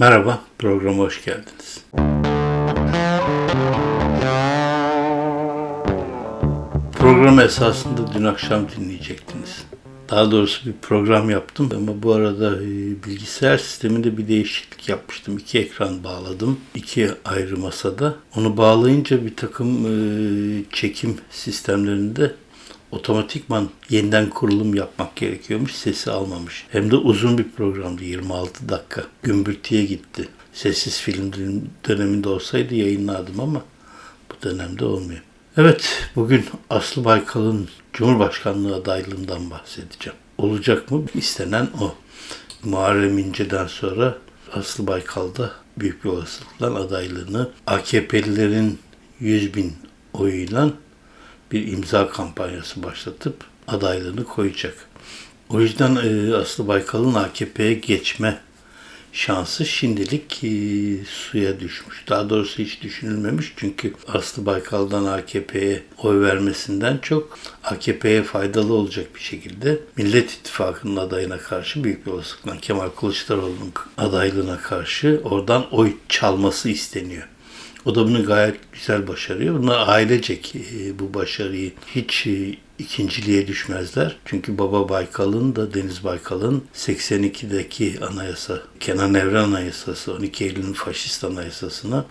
Merhaba, programa hoş geldiniz. Programı esasında dün akşam dinleyecektiniz. Daha doğrusu bir program yaptım ama bu arada e, bilgisayar sisteminde bir değişiklik yapmıştım. İki ekran bağladım. iki ayrı masada. Onu bağlayınca bir takım e, çekim sistemlerinde otomatikman yeniden kurulum yapmak gerekiyormuş. Sesi almamış. Hem de uzun bir programdı 26 dakika. Gümbürtüye gitti. Sessiz film döneminde olsaydı yayınlardım ama bu dönemde olmuyor. Evet, bugün Aslı Baykal'ın Cumhurbaşkanlığı adaylığından bahsedeceğim. Olacak mı? İstenen o. Muharrem İnce'den sonra Aslı Baykal da büyük bir olasılıkla adaylığını AKP'lilerin 100 bin oyuyla bir imza kampanyası başlatıp adaylığını koyacak. O yüzden e, Aslı Baykal'ın AKP'ye geçme şansı şimdilik e, suya düşmüş. Daha doğrusu hiç düşünülmemiş çünkü Aslı Baykal'dan AKP'ye oy vermesinden çok AKP'ye faydalı olacak bir şekilde Millet İttifakı'nın adayına karşı büyük bir olasılıkla Kemal Kılıçdaroğlu'nun adaylığına karşı oradan oy çalması isteniyor. O da bunu gayet güzel başarıyor. Bunlar ailecek e, bu başarıyı hiç e, ikinciliğe düşmezler. Çünkü Baba Baykal'ın da Deniz Baykal'ın 82'deki anayasa, Kenan Evren Anayasası, 12 Eylül'ün faşist anayasasına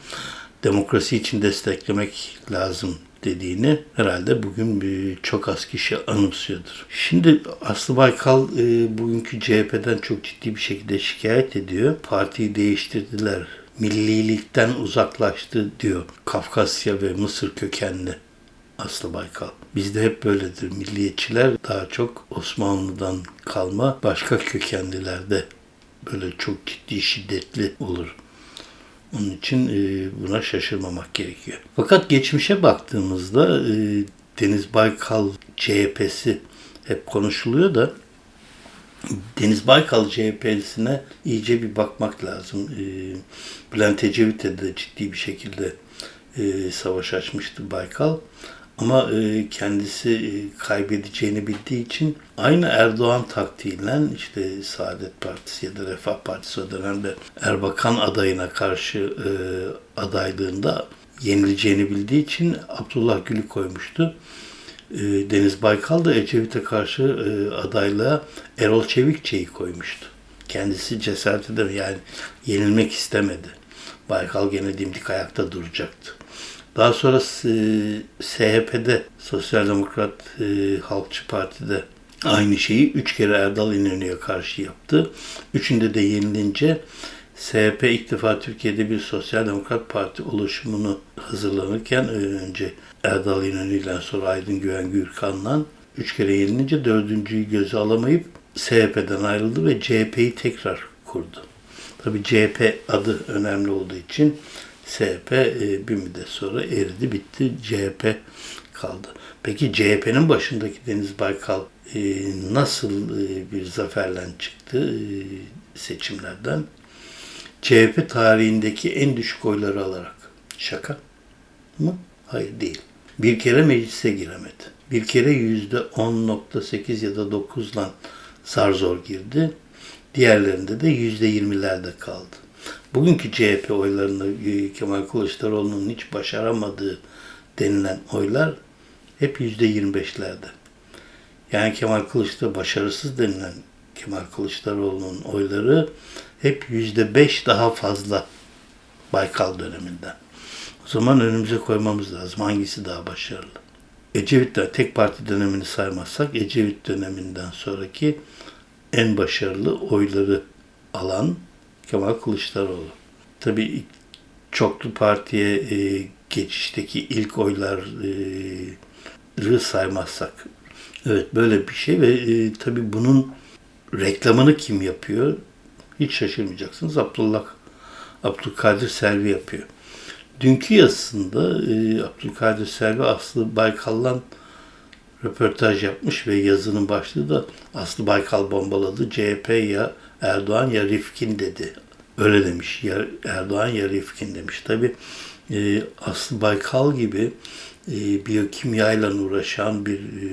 demokrasi için desteklemek lazım dediğini herhalde bugün bir, çok az kişi anımsıyordur. Şimdi Aslı Baykal e, bugünkü CHP'den çok ciddi bir şekilde şikayet ediyor. Partiyi değiştirdiler millilikten uzaklaştı diyor Kafkasya ve Mısır kökenli Aslı Baykal. Bizde hep böyledir. Milliyetçiler daha çok Osmanlı'dan kalma başka kökenlilerde böyle çok ciddi şiddetli olur. Onun için e, buna şaşırmamak gerekiyor. Fakat geçmişe baktığımızda e, Deniz Baykal CHP'si hep konuşuluyor da Deniz Baykal CHP'sine iyice bir bakmak lazım. E, Bülent Ecevit'e de ciddi bir şekilde e, savaş açmıştı Baykal. Ama e, kendisi e, kaybedeceğini bildiği için aynı Erdoğan taktiğiyle işte Saadet Partisi ya da Refah Partisi o dönemde Erbakan adayına karşı adaylığında yenileceğini bildiği için Abdullah Gül'ü koymuştu. E, Deniz Baykal da Ecevit'e karşı e, adaylığa Erol Çevikçe'yi koymuştu. Kendisi cesaret edemedi yani yenilmek istemedi. Baykal gene dimdik ayakta duracaktı. Daha sonra e, SHP'de Sosyal Demokrat e, Halkçı Parti'de aynı şeyi üç kere Erdal İnönü'ye karşı yaptı. Üçünde de yenilince SHP ilk defa Türkiye'de bir Sosyal Demokrat Parti oluşumunu hazırlanırken e, önce Erdal İnönü ile sonra Aydın Güven Gürkan'la üç kere yenilince dördüncüyü göze alamayıp SHP'den ayrıldı ve CHP'yi tekrar kurdu. Tabii CHP adı önemli olduğu için SHP e, bir müddet sonra eridi bitti. CHP kaldı. Peki CHP'nin başındaki Deniz Baykal e, nasıl bir zaferle çıktı seçimlerden? CHP tarihindeki en düşük oyları alarak. Şaka mı? Hayır değil. Bir kere meclise giremedi. Bir kere yüzde 10.8 ya da 9'la zar zor girdi. Diğerlerinde de yüzde 20'lerde kaldı. Bugünkü CHP oylarında e, Kemal Kılıçdaroğlu'nun hiç başaramadığı denilen oylar hep yüzde 25'lerde. Yani Kemal Kılıçdaroğlu başarısız denilen Kemal Kılıçdaroğlu'nun oyları hep yüzde beş daha fazla Baykal döneminden. O zaman önümüze koymamız lazım. Hangisi daha başarılı? Ecevit tek parti dönemini saymazsak Ecevit döneminden sonraki en başarılı oyları alan Kemal Kılıçdaroğlu. Tabii çoklu partiye e, geçişteki ilk oyları saymazsak. Evet böyle bir şey ve e, tabii bunun reklamını kim yapıyor? Hiç şaşırmayacaksınız. Abdullah Abdülkadir Selvi yapıyor. Dünkü yazısında e, Abdülkadir Selvi Aslı Baykal'dan röportaj yapmış ve yazının başlığı da Aslı Baykal bombaladı. CHP ya Erdoğan ya Rifkin dedi. Öyle demiş. Ya Erdoğan ya Rifkin demiş. Tabi e, Aslı Baykal gibi e, biyokimyayla uğraşan bir e,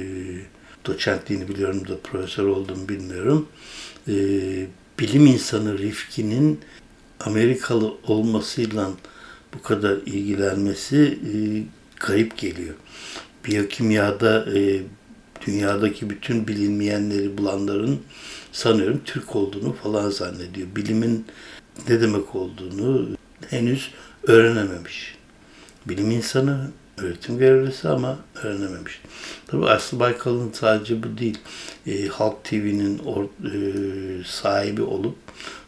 doçentliğini biliyorum da profesör olduğumu bilmiyorum. E, bilim insanı Rifkin'in Amerikalı olmasıyla bu kadar ilgilenmesi e, garip geliyor. Biyokimyada e, dünyadaki bütün bilinmeyenleri bulanların sanıyorum Türk olduğunu falan zannediyor. Bilimin ne demek olduğunu henüz öğrenememiş. Bilim insanı, öğretim görevlisi ama öğrenememiş. Tabii Aslı Baykal'ın sadece bu değil. E, Halk TV'nin e, sahibi olup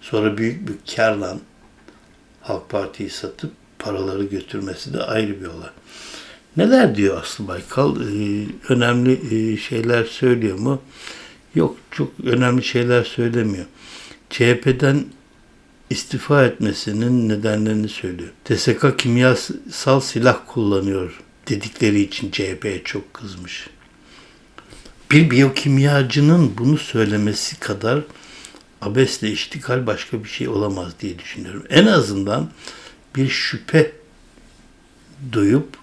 sonra büyük bir karla Halk Parti'yi satıp paraları götürmesi de ayrı bir olay. Neler diyor Aslı Baykal? Ee, önemli e, şeyler söylüyor mu? Yok, çok önemli şeyler söylemiyor. CHP'den istifa etmesinin nedenlerini söylüyor. TSK kimyasal silah kullanıyor dedikleri için CHP'ye çok kızmış. Bir biyokimyacının bunu söylemesi kadar abesle iştikal başka bir şey olamaz diye düşünüyorum. En azından bir şüphe duyup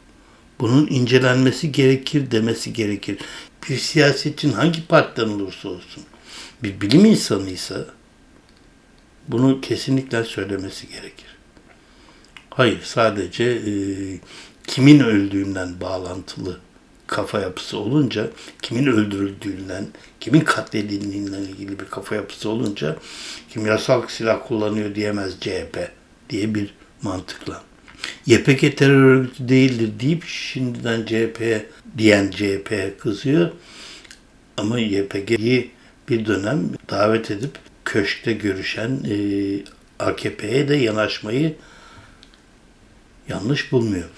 bunun incelenmesi gerekir demesi gerekir. Bir siyasetçinin hangi partiden olursa olsun bir bilim insanıysa bunu kesinlikle söylemesi gerekir. Hayır sadece e, kimin öldüğünden bağlantılı kafa yapısı olunca, kimin öldürüldüğünden, kimin katledildiğinden ilgili bir kafa yapısı olunca kimyasal silah kullanıyor diyemez CHP diye bir mantıkla. YPG terör örgütü değildir deyip şimdiden CHP diyen CHP kızıyor. Ama YPG'yi bir dönem davet edip köşkte görüşen e, AKP'ye de yanaşmayı yanlış bulmuyor.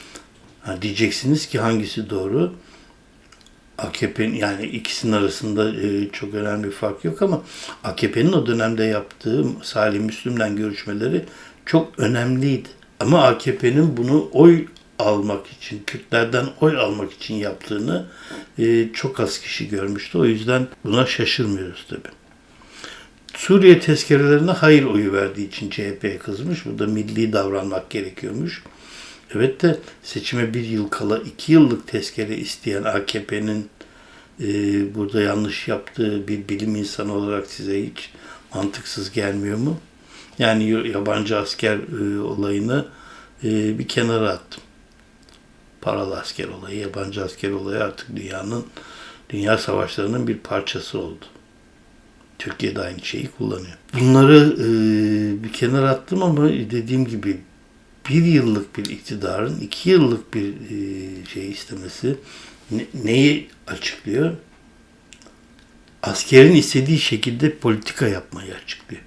Ha, diyeceksiniz ki hangisi doğru? AKP'nin yani ikisinin arasında e, çok önemli bir fark yok ama AKP'nin o dönemde yaptığı Salih Müslüm'le görüşmeleri çok önemliydi. Ama AKP'nin bunu oy almak için, Kürtlerden oy almak için yaptığını e, çok az kişi görmüştü. O yüzden buna şaşırmıyoruz tabii. Suriye tezkerelerine hayır oyu verdiği için CHP'ye kızmış. Burada milli davranmak gerekiyormuş. Evet de seçime bir yıl kala iki yıllık tezkere isteyen AKP'nin e, burada yanlış yaptığı bir bilim insanı olarak size hiç mantıksız gelmiyor mu? Yani yabancı asker e, olayını e, bir kenara attım. Paralı asker olayı, yabancı asker olayı artık dünyanın, dünya savaşlarının bir parçası oldu. Türkiye de aynı şeyi kullanıyor. Bunları e, bir kenara attım ama dediğim gibi bir yıllık bir iktidarın iki yıllık bir e, şey istemesi ne, neyi açıklıyor? Askerin istediği şekilde politika yapmayı açıklıyor.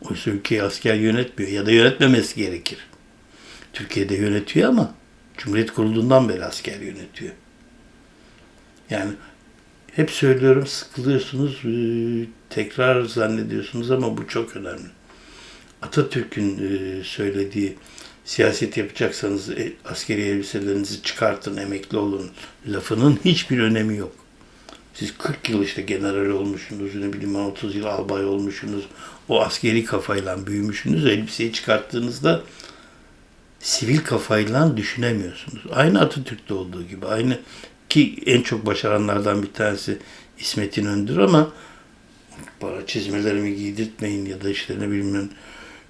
Oysa ülkeyi asker yönetmiyor ya da yönetmemesi gerekir. Türkiye'de yönetiyor ama Cumhuriyet kurulduğundan beri asker yönetiyor. Yani hep söylüyorum sıkılıyorsunuz, e, tekrar zannediyorsunuz ama bu çok önemli. Atatürk'ün e, söylediği siyaset yapacaksanız e, askeri elbiselerinizi çıkartın, emekli olun lafının hiçbir önemi yok. Siz 40 yıl işte general olmuşsunuz, ne bileyim 30 yıl albay olmuşsunuz. O askeri kafayla büyümüşsünüz. Elbiseyi çıkarttığınızda sivil kafayla düşünemiyorsunuz. Aynı Atatürk'te olduğu gibi. Aynı ki en çok başaranlardan bir tanesi İsmet İnönü'dür ama bana çizmelerimi giydirtmeyin ya da işte ne bileyim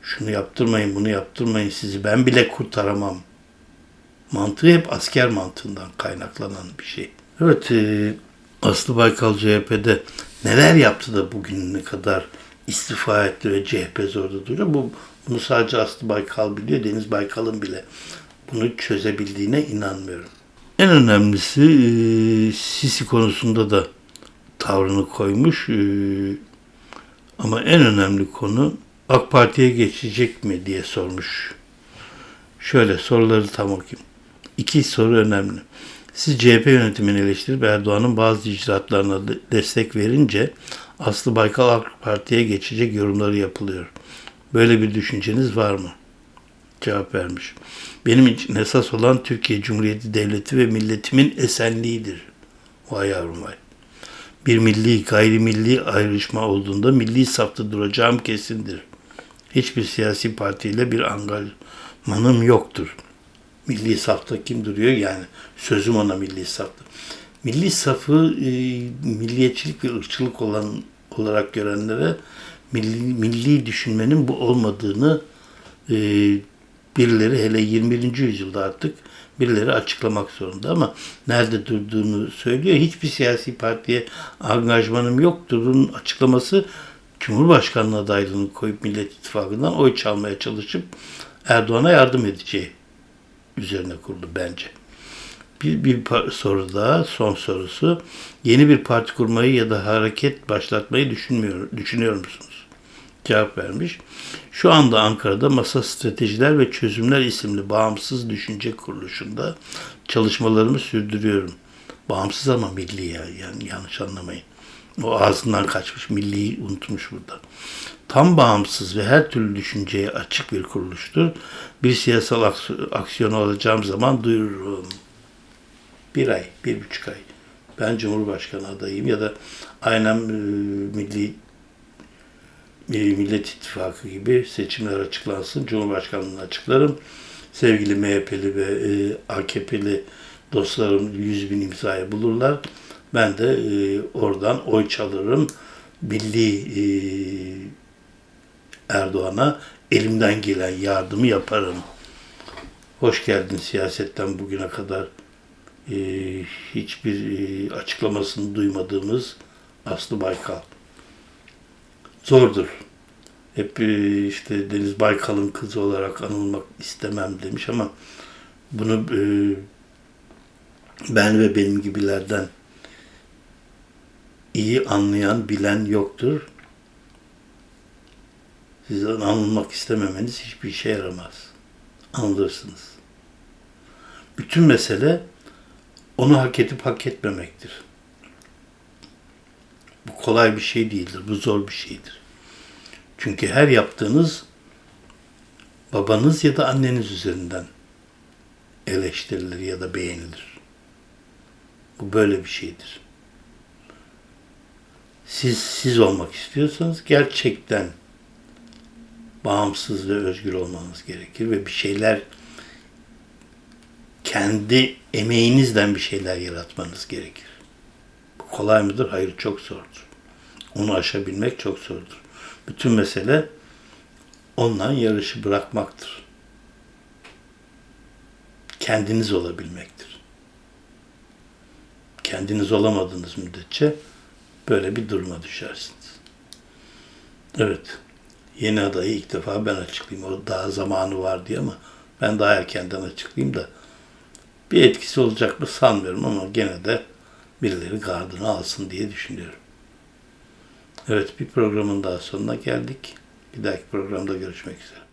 şunu yaptırmayın bunu yaptırmayın sizi ben bile kurtaramam. Mantığı hep asker mantığından kaynaklanan bir şey. Evet e, Aslı Baykal CHP'de neler yaptı da bugüne kadar istifa etti ve CHP zorda duruyor. Bu, bunu sadece Aslı Baykal biliyor. Deniz Baykal'ın bile bunu çözebildiğine inanmıyorum. En önemlisi e, Sisi konusunda da tavrını koymuş. E, ama en önemli konu AK Parti'ye geçecek mi diye sormuş. Şöyle soruları tam okuyayım. İki soru önemli. Siz CHP yönetimini eleştirip Erdoğan'ın bazı icraatlarına destek verince Aslı Baykal AK Parti'ye geçecek yorumları yapılıyor. Böyle bir düşünceniz var mı? Cevap vermiş. Benim için esas olan Türkiye Cumhuriyeti Devleti ve milletimin esenliğidir. Vay yavrum vay. Bir milli gayrimilli ayrışma olduğunda milli safta duracağım kesindir. Hiçbir siyasi partiyle bir angajmanım yoktur. Milli safta kim duruyor? Yani sözüm ona milli safta. Milli safı e, milliyetçilik ve ırkçılık olan olarak görenlere milli, milli düşünmenin bu olmadığını e, birileri hele 21. yüzyılda artık birileri açıklamak zorunda ama nerede durduğunu söylüyor. Hiçbir siyasi partiye angajmanım yoktur. Bunun açıklaması Cumhurbaşkanlığı adaylığını koyup Millet İttifakı'ndan oy çalmaya çalışıp Erdoğan'a yardım edeceği üzerine kurulu bence. Bir, bir soru daha, son sorusu. Yeni bir parti kurmayı ya da hareket başlatmayı düşünmüyor, düşünüyor musunuz? Cevap vermiş. Şu anda Ankara'da Masa Stratejiler ve Çözümler isimli bağımsız düşünce kuruluşunda çalışmalarımı sürdürüyorum. Bağımsız ama milli ya, yani yanlış anlamayın. O ağzından kaçmış, milliyi unutmuş burada. Tam bağımsız ve her türlü düşünceye açık bir kuruluştur. Bir siyasal aks- aksiyonu alacağım zaman duyururum. Bir ay, bir buçuk ay. Ben Cumhurbaşkanı adayım ya da aynen e, Milli Millet İttifakı gibi seçimler açıklansın. Cumhurbaşkanlığını açıklarım. Sevgili MHP'li ve e, AKP'li dostlarım 100 bin imzayı bulurlar. Ben de e, oradan oy çalırım. Milli e, Erdoğan'a elimden gelen yardımı yaparım. Hoş geldin siyasetten bugüne kadar hiçbir açıklamasını duymadığımız Aslı Baykal. Zordur. Hep e, işte Deniz Baykal'ın kızı olarak anılmak istemem demiş ama bunu e, ben ve benim gibilerden iyi anlayan, bilen yoktur. Sizden anılmak istememeniz hiçbir işe yaramaz. Anılırsınız. Bütün mesele onu hak edip hak etmemektir. Bu kolay bir şey değildir. Bu zor bir şeydir. Çünkü her yaptığınız babanız ya da anneniz üzerinden eleştirilir ya da beğenilir. Bu böyle bir şeydir. Siz siz olmak istiyorsanız gerçekten bağımsız ve özgür olmanız gerekir ve bir şeyler kendi emeğinizden bir şeyler yaratmanız gerekir. Kolay mıdır? Hayır, çok zordur. Onu aşabilmek çok zordur. Bütün mesele ondan yarışı bırakmaktır. Kendiniz olabilmektir. Kendiniz olamadığınız müddetçe böyle bir duruma düşersiniz. Evet. Yeni adayı ilk defa ben açıklayayım. O daha zamanı var diye ama ben daha erkenden açıklayayım da bir etkisi olacak mı sanmıyorum ama gene de birileri gardını alsın diye düşünüyorum. Evet bir programın daha sonuna geldik. Bir dahaki programda görüşmek üzere.